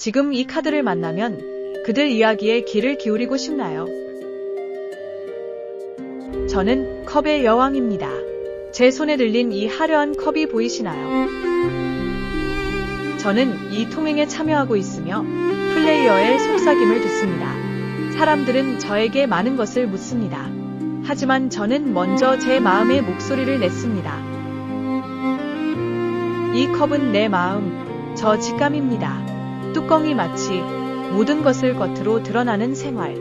지금 이 카드를 만나면 그들 이야기에 귀를 기울이고 싶나요? 저는 컵의 여왕입니다. 제 손에 들린 이 화려한 컵이 보이시나요? 저는 이 통행에 참여하고 있으며 플레이어의 속삭임을 듣습니다. 사람들은 저에게 많은 것을 묻습니다. 하지만 저는 먼저 제 마음의 목소리를 냈습니다. 이 컵은 내 마음, 저 직감입니다. 뚜껑이 마치 모든 것을 겉으로 드러나는 생활.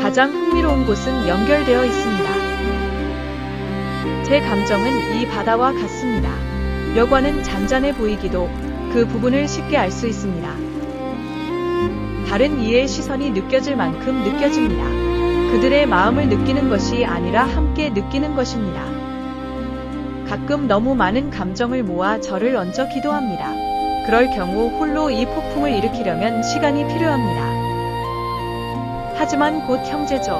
가장 흥미로운 곳은 연결되어 있습니다. 제 감정은 이 바다와 같습니다. 여과는 잔잔해 보이기도 그 부분을 쉽게 알 수 있습니다. 다른 이의 시선이 느껴질 만큼 느껴집니다. 그들의 마음을 느끼는 것이 아니라 함께 느끼는 것입니다. 가끔 너무 많은 감정을 모아 저를 얹어 기도합니다. 그럴 경우 홀로 이 폭풍을 일으키려면 시간이 필요합니다. 하지만 곧 형제죠.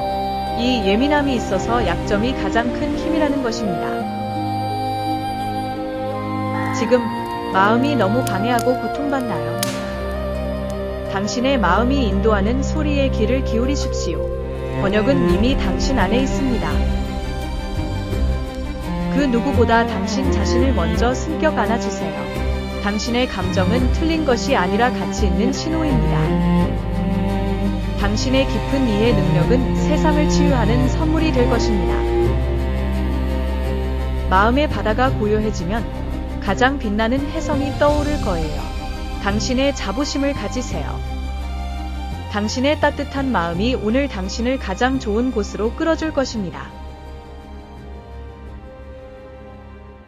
이 예민함이 있어서 약점이 가장 큰 힘이라는 것입니다. 지금 마음이 너무 방해하고 고통받나요? 당신의 마음이 인도하는 소리에 귀를 기울이십시오. 번역은 이미 당신 안에 있습니다. 그 누구보다 당신 자신을 먼저 숨격 안아주세요. 당신의 감정은 틀린 것이 아니라 가치 있는 신호입니다. 당신의 깊은 이해 능력은 세상을 치유하는 선물이 될 것입니다. 마음의 바다가 고요해지면 가장 빛나는 혜성이 떠오를 거예요. 당신의 자부심을 가지세요. 당신의 따뜻한 마음이 오늘 당신을 가장 좋은 곳으로 끌어줄 것입니다.